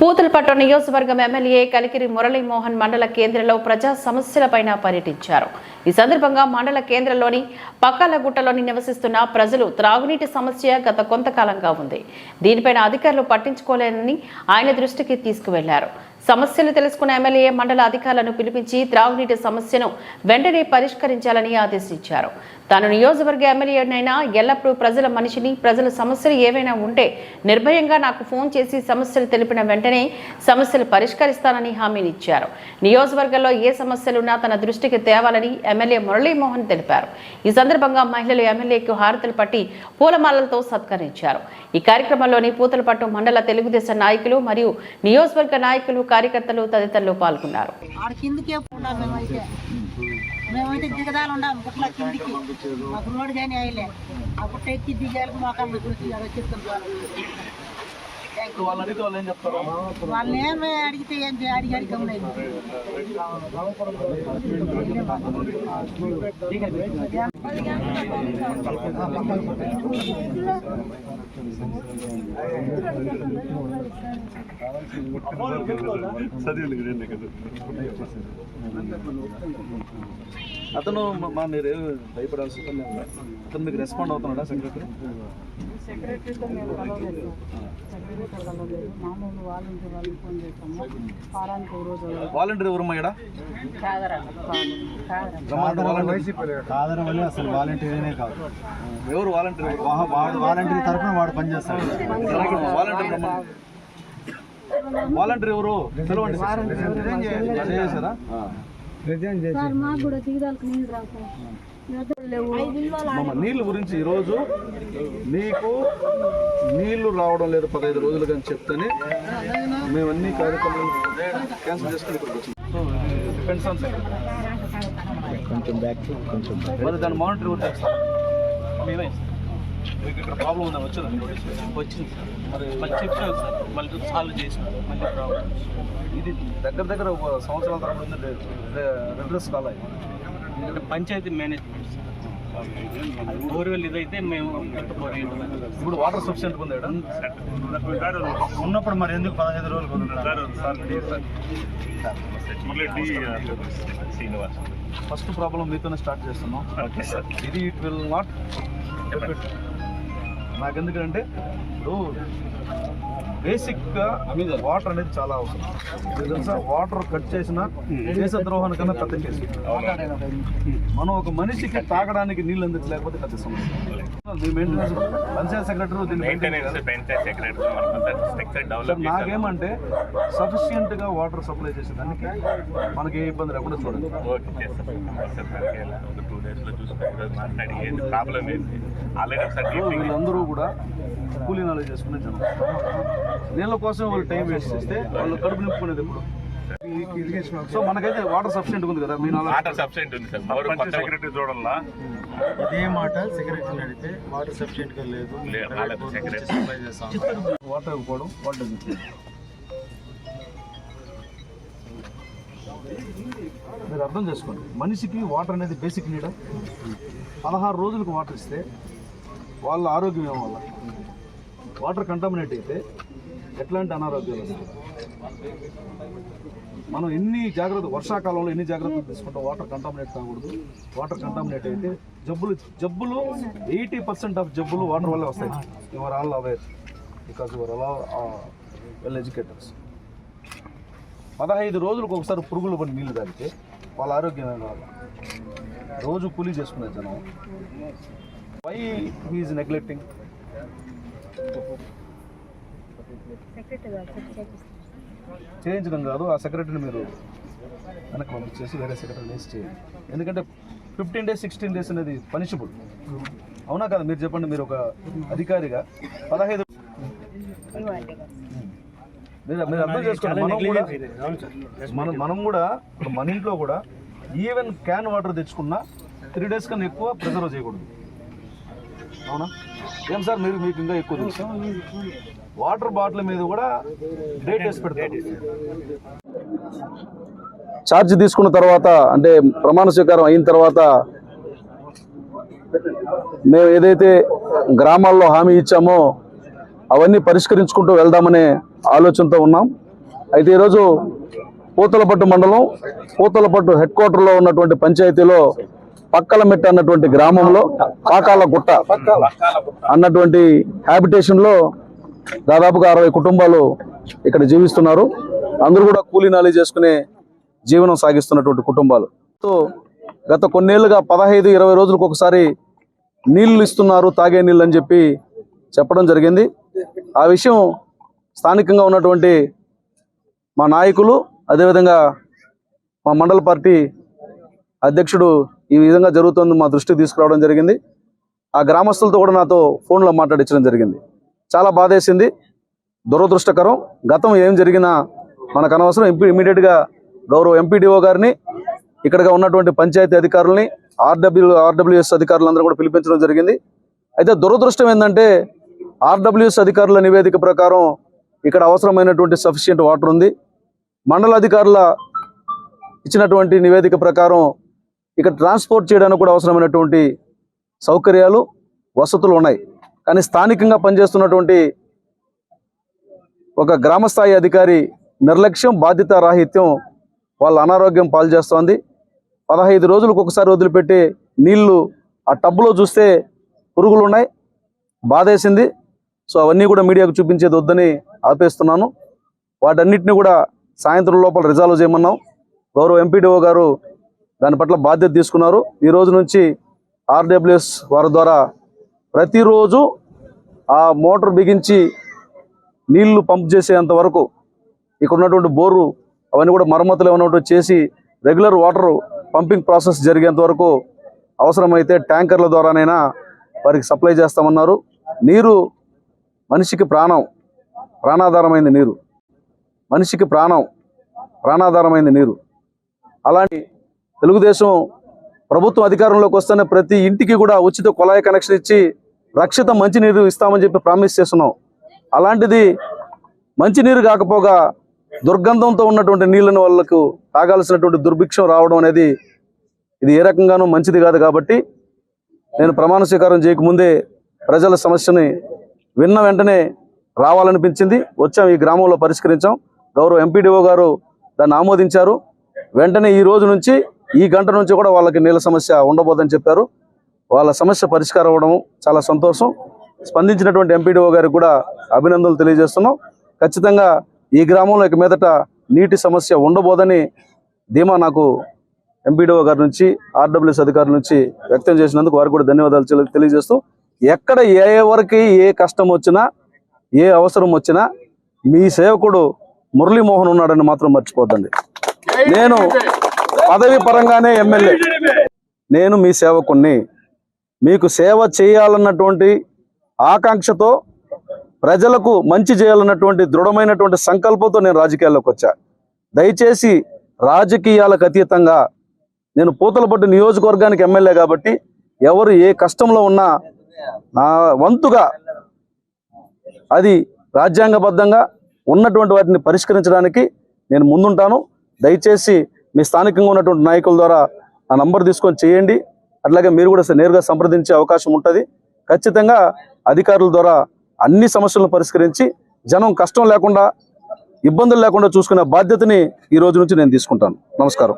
పూతలపట్టు నియోజకవర్గం ఎమ్మెల్యే కలికిరి మురళీమోహన్ మండల కేంద్రంలో ప్రజా సమస్యలపైన పర్యటించారు. ఈ సందర్భంగా మండల కేంద్రంలోని పక్కలగుట్టలోని నివసిస్తున్న ప్రజలు త్రాగునీటి సమస్య గత కొంతకాలంగా ఉంది. దీనిపైన అధికారులు పట్టించుకోలేదని ఆయన దృష్టికి తీసుకువెళ్ళారు. సమస్యలు తెలుసుకున్న ఎమ్మెల్యే మండల అధికారులను పిలిపించి త్రాగునీటి సమస్యను వెంటనే పరిష్కరించాలని ఆదేశించారు. తాను నియోజకవర్గ ఎమ్మెల్యేనైనా ఎల్లప్పుడూ ప్రజల మనిషిని ప్రజల సమస్యలు ఏవైనా ఉంటే నిర్భయంగా నాకు ఫోన్ చేసి సమస్యలు తెలిపిన వెంటనే సమస్యలు పరిష్కరిస్తానని హామీనిచ్చారు. నియోజకవర్గంలో ఏ సమస్యలున్నా తన దృష్టికి తేవాలని ఎమ్మెల్యే మురళీమోహన్ తెలిపారు. ఈ సందర్భంగా మహిళలు ఎమ్మెల్యేకు హారతులు పట్టి పూలమాలలతో సత్కరించారు. ఈ కార్యక్రమంలోని పూతలపట్టు మండల తెలుగుదేశం నాయకులు మరియు నియోజకవర్గ నాయకులు కార్యకర్తలు తదితరులు పాల్గొన్నారు. మేమైతే మేమైతే దిగదాలు ఉండాలి గుట్ల కిందికి మాకు రోడ్డు కానీ అయ్యలే ఆ గుట్ట ఎక్కి దిగాలి మోకాళ్ళు గురించి అక్కడ చెప్తాను వాళ్ళు అడిగితే వాళ్ళు ఏం చెప్తారు? వాళ్ళని ఏమి అడిగితే ఏం అడిగి అడిగి గమలేదు అతను మా- మీరు లేదు. అతను మీకు రెస్పాండ్ అవుతున్నాడా సెక్రటరీ సెక్రటరీతో మేము సెక్రటరీతో కలవలేదు మామూలు వాళ్ళంటే వాళ్ళని ఫోన్ చేస్తాము. వారానికి ఒక రోజు వాలంటీర్ ఇక్కడ కాదని వల్ల అసలు వాలంటీర్నే కాదు. ఎవరు వాలంటీర్? వాలంటీర్ తరఫున వాడు పనిచేస్తాడు వాలంటీర్ వాలంటీర్ ఎవరు? పిలవండి అదే చేశారా? మాకు కూడా నీళ్ళు మామ నీళ్ళ గురించి ఈరోజు నీకు నీళ్ళు రావడం లేదు పదహైదు రోజులు కానీ చెప్తేనే మేము అన్ని కార్యక్రమాలు క్యాన్సిల్ చేసుకుని కొంచెం బ్యాక్ కొంచెం మరి దాన్ని మానిటర్ కూడా చేస్తాం. మేమే. మీకు ఇక్కడ ప్రాబ్లం ఉందని వచ్చింది? వచ్చింది. మరి మళ్ళీ చెప్పాను సార్. మళ్ళీ సాల్వ్ చేసాం మళ్ళీ ప్రాబ్లం ఇది దగ్గర దగ్గర ఒక సంవత్సరాల తరబడి రెగ్రెస్ కాల్ అయ్యి అంటే పంచాయతీ మేనేజ్మెంట్ బోర్వెల్ ఇదైతే మేము ఇప్పుడు వాటర్ సఫిషియెంట్ ఉంది ఉన్నప్పుడు మరి ఎందుకు పదహైదు రోజులు? ఫస్ట్ ప్రాబ్లం మీతోనే స్టార్ట్ చేస్తున్నాం. ఇది ఇట్ విల్ నాట్ నాకు ఎందుకంటే ఇప్పుడు బేసిక్గా వాటర్ అనేది చాలా అవసరం. తెలుసా? వాటర్ కట్ చేసిన దేశ ద్రోహాని కన్నా పెద్ద కేసు. మనం ఒక మనిషికి తాగడానికి నీళ్ళు అందించలేకపోతే పెద్ద సమస్య. పంచాయత్ సెక్రటరీ నాకేమంటే సఫిషియెంట్గా వాటర్ సప్లై చేసేదానికి మనకి ఏ ఇబ్బంది లేకుండా చూడండి. సో వీళ్ళందరూ కూడా కూలీ నాలెడ్జ్ చేసుకునే జనం. నీళ్ళ కోసం వాళ్ళు టైం వేస్ట్ చేస్తే వాళ్ళు కడుపు నింపుకునేది ఎప్పుడు? సో మనకైతే వాటర్ సఫిషియెంట్ ఉంది కదా మీ నాలెడ్జ్ సెక్రటరీ చూడాలా? ఇదే మాట సెక్రటరీని అడిగితే వాటర్ సఫిషియెంట్గా లేదు. వాటర్ ఇవ్వకపోవడం వాటర్ మీరు అర్థం చేసుకోండి. మనిషికి వాటర్ అనేది బేసిక్ నీడ పదహారు రోజులకు వాటర్ ఇస్తే వాళ్ళ ఆరోగ్యం ఏం వల్ల వాటర్ కంటామినేట్ అయితే ఎట్లాంటి అనారోగ్యాలు వస్తాయి? మనం ఎన్ని జాగ్రత్త వర్షాకాలంలో ఎన్ని జాగ్రత్తలు తీసుకుంటాం? వాటర్ కంటామినేట్ కాకూడదు వాటర్ కంటామినేట్ అయితే జబ్బులు జబ్బులు ఎయిటీ పర్సెంట్ ఆఫ్ జబ్బులు వాటర్ వల్లే వస్తాయి. You're all aware because you're all well educators పదహైదు రోజులకు ఒకసారి పురుగులు పడి నీళ్ళు తాగితే వాళ్ళ ఆరోగ్యమైన వాళ్ళ రోజు కూలీ చేసుకునే జనం. వై హీఈస్ నెగ్లెక్టింగ్ చేయించడం కాదు ఆ సెక్రటరీని మీరు వెనక్కి పంపించేసి వేరే సెక్రటరీ వేసి చేయండి. ఎందుకంటే ఫిఫ్టీన్ డేస్ సిక్స్టీన్ డేస్ అనేది పనిషబుల్ అవునా కదా? మీరు చెప్పండి మీరు ఒక అధికారిగా. పదహైదు మీరు మీరు అర్థం చేసుకోండి. మనం కూడా మనం మనం కూడా మన ఇంట్లో కూడా ఈవెన్ క్యాన్ వాటర్ తెచ్చుకున్నా త్రీ డేస్ కన్నా ఎక్కువ ప్రిజర్వ్ చేయకూడదు. అవునా? ఏం సార్ మీరు మీకు ఇంకా ఎక్కువ తెలుసు. వాటర్ బాటిల్ మీద కూడా డేట్ వేసి పెడతారు ఛార్జ్ తీసుకున్న తర్వాత అంటే ప్రమాణ స్వీకారం అయిన తర్వాత మేము ఏదైతే గ్రామాల్లో హామీ ఇచ్చామో అవన్నీ పరిష్కరించుకుంటూ వెళ్దామనే ఆలోచనతో ఉన్నాం. అయితే ఈరోజు పూతలపట్టు మండలం పూతలపట్టు హెడ్ క్వార్టర్లో ఉన్నటువంటి పంచాయతీలో పక్కలమెట్ట అన్నటువంటి గ్రామంలో పాకాల గుట్ట అన్నటువంటి హ్యాబిటేషన్లో దాదాపుగా అరవై కుటుంబాలు ఇక్కడ జీవిస్తున్నారు. అందరూ కూడా కూలీ నాలి చేసుకునే జీవనం సాగిస్తున్నటువంటి కుటుంబాలు. సో గత కొన్నేళ్ళుగా పదహైదు ఇరవై రోజులకు ఒకసారి నీళ్ళు ఇస్తున్నారు తాగే నీళ్ళు అని చెప్పి చెప్పడం జరిగింది. ఆ విషయం స్థానికంగా ఉన్నటువంటి మా నాయకులు అదేవిధంగా మా మండల పార్టీ అధ్యక్షుడు ఈ విధంగా జరుగుతుంది మా దృష్టికి తీసుకురావడం జరిగింది. ఆ గ్రామస్తులతో కూడా నాతో ఫోన్లో మాట్లాడించడం జరిగింది. చాలా బాధేసింది దురదృష్టకరం. గతం ఏం జరిగినా మనకు అనవసరం. ఎంపీ ఇమీడియట్గా గౌరవ ఎంపీడీఓ గారిని ఇక్కడగా ఉన్నటువంటి పంచాయతీ అధికారులని ఆర్డబ్ల్యూ ఆర్డబ్ల్యూఎస్ అధికారులందరూ కూడా పిలిపించడం జరిగింది. అయితే దురదృష్టం ఏంటంటే ఆర్డబ్ల్యూఎస్ అధికారుల నివేదిక ప్రకారం ఇక్కడ అవసరమైనటువంటి సఫిషియంట్ వాటర్ ఉంది. మండల అధికారుల ఇచ్చినటువంటి నివేదిక ప్రకారం ఇక్కడ ట్రాన్స్పోర్ట్ చేయడానికి కూడా అవసరమైనటువంటి సౌకర్యాలు వసతులు ఉన్నాయి. కానీ స్థానికంగా పనిచేస్తున్నటువంటి ఒక గ్రామస్థాయి అధికారి నిర్లక్ష్యం బాధ్యత రాహిత్యం వాళ్ళ అనారోగ్యం పాలు చేస్తోంది పదహైదు రోజులకు ఒకసారి వదిలిపెట్టి నీళ్ళు ఆ టబ్లో చూస్తే పురుగులు ఉన్నాయి బాధేసింది. సో అవన్నీ కూడా మీడియాకు చూపించేది వద్దని ఆపేస్తున్నాను. వాటన్నిటిని కూడా సాయంత్రం లోపల రిజాల్వ్ చేయమన్నాం. గౌరవ ఎంపీడీఓ గారు దాని పట్ల బాధ్యత తీసుకున్నారు. ఈ రోజు నుంచి ఆర్డబ్ల్యూఎస్ వారి ద్వారా ప్రతిరోజు ఆ మోటార్ బిగించి నీళ్ళు పంప్ చేసేంత వరకు ఇక్కడ ఉన్నటువంటి బోరు అవన్నీ కూడా మరమ్మతులు ఏమైనా చేసి రెగ్యులర్ వాటర్ పంపింగ్ ప్రాసెస్ జరిగేంత వరకు అవసరమైతే ట్యాంకర్ల ద్వారానైనా వారికి సప్లై చేస్తామన్నారు. నీరు మనిషికి ప్రాణం ప్రాణాధారమైంది నీరు. మనిషికి ప్రాణం ప్రాణాధారమైంది నీరు. అలాంటి తెలుగుదేశం ప్రభుత్వం అధికారంలోకి వస్తేనే ప్రతి ఇంటికి కూడా ఉచిత కుళాయి కనెక్షన్ ఇచ్చి రక్షిత మంచినీరు ఇస్తామని చెప్పి ప్రామిస్ చేస్తున్నాం. అలాంటిది మంచినీరు కాకపోగా దుర్గంధంతో ఉన్నటువంటి నీళ్ళని వాళ్ళకు తాగాల్సినటువంటి దుర్భిక్షం రావడం అనేది ఇది ఏ రకంగానూ మంచిది కాదు కాబట్టి నేను ప్రమాణ స్వీకారం చేయకముందే ప్రజల సమస్యని విన్న వెంటనే రావాలనిపించింది. వచ్చాం ఈ గ్రామంలో పరిష్కరించాం. గౌరవ ఎంపీడీఓ గారు దాన్ని ఆమోదించారు. వెంటనే ఈ రోజు నుంచి ఈ గంట నుంచి కూడా వాళ్ళకి నీళ్ళ సమస్య ఉండబోదని చెప్పారు. వాళ్ళ సమస్య పరిష్కారం అవ్వడం చాలా సంతోషం. స్పందించినటువంటి ఎంపీడీఓ గారికి కూడా అభినందనలు తెలియజేస్తున్నాం. ఖచ్చితంగా ఈ గ్రామంలో ఇక మీదట నీటి సమస్య ఉండబోదని ధీమా నాకు ఎంపీడీఓ గారి నుంచి ఆర్డబ్ల్యూఎస్ అధికారుల నుంచి వ్యక్తం చేసినందుకు వారికి కూడా ధన్యవాదాలు తెలియజేస్తూ ఎక్కడ ఏ ఎవరికి ఏ కష్టం వచ్చినా ఏ అవసరం వచ్చినా మీ సేవకుడు మురళీమోహన్ ఉన్నాడని మాత్రం మర్చిపోద్దండి. నేను పదవి పరంగానే ఎమ్మెల్యే. నేను మీ సేవకుణ్ణి. మీకు సేవ చేయాలన్నటువంటి ఆకాంక్షతో ప్రజలకు మంచి చేయాలన్నటువంటి దృఢమైనటువంటి సంకల్పంతో నేను రాజకీయాల్లోకి వచ్చా. దయచేసి రాజకీయాలకు అతీతంగా నేను పూతలపట్టు నియోజకవర్గానికి ఎమ్మెల్యే కాబట్టి ఎవరు ఏ కష్టంలో ఉన్నా నా వంతుగా అది రాజ్యాంగబద్ధంగా ఉన్నటువంటి వాటిని పరిష్కరించడానికి నేను ముందుంటాను. దయచేసి మీ స్థానికంగా ఉన్నటువంటి నాయకుల ద్వారా ఆ నంబర్ తీసుకొని చేయండి. అట్లాగే మీరు కూడా నేరుగా సంప్రదించే అవకాశం ఉంటుంది. ఖచ్చితంగా అధికారుల ద్వారా అన్ని సమస్యలను పరిష్కరించి జనం కష్టం లేకుండా ఇబ్బందులు లేకుండా చూసుకునే బాధ్యతని ఈ రోజు నుంచి నేను తీసుకుంటాను. నమస్కారం.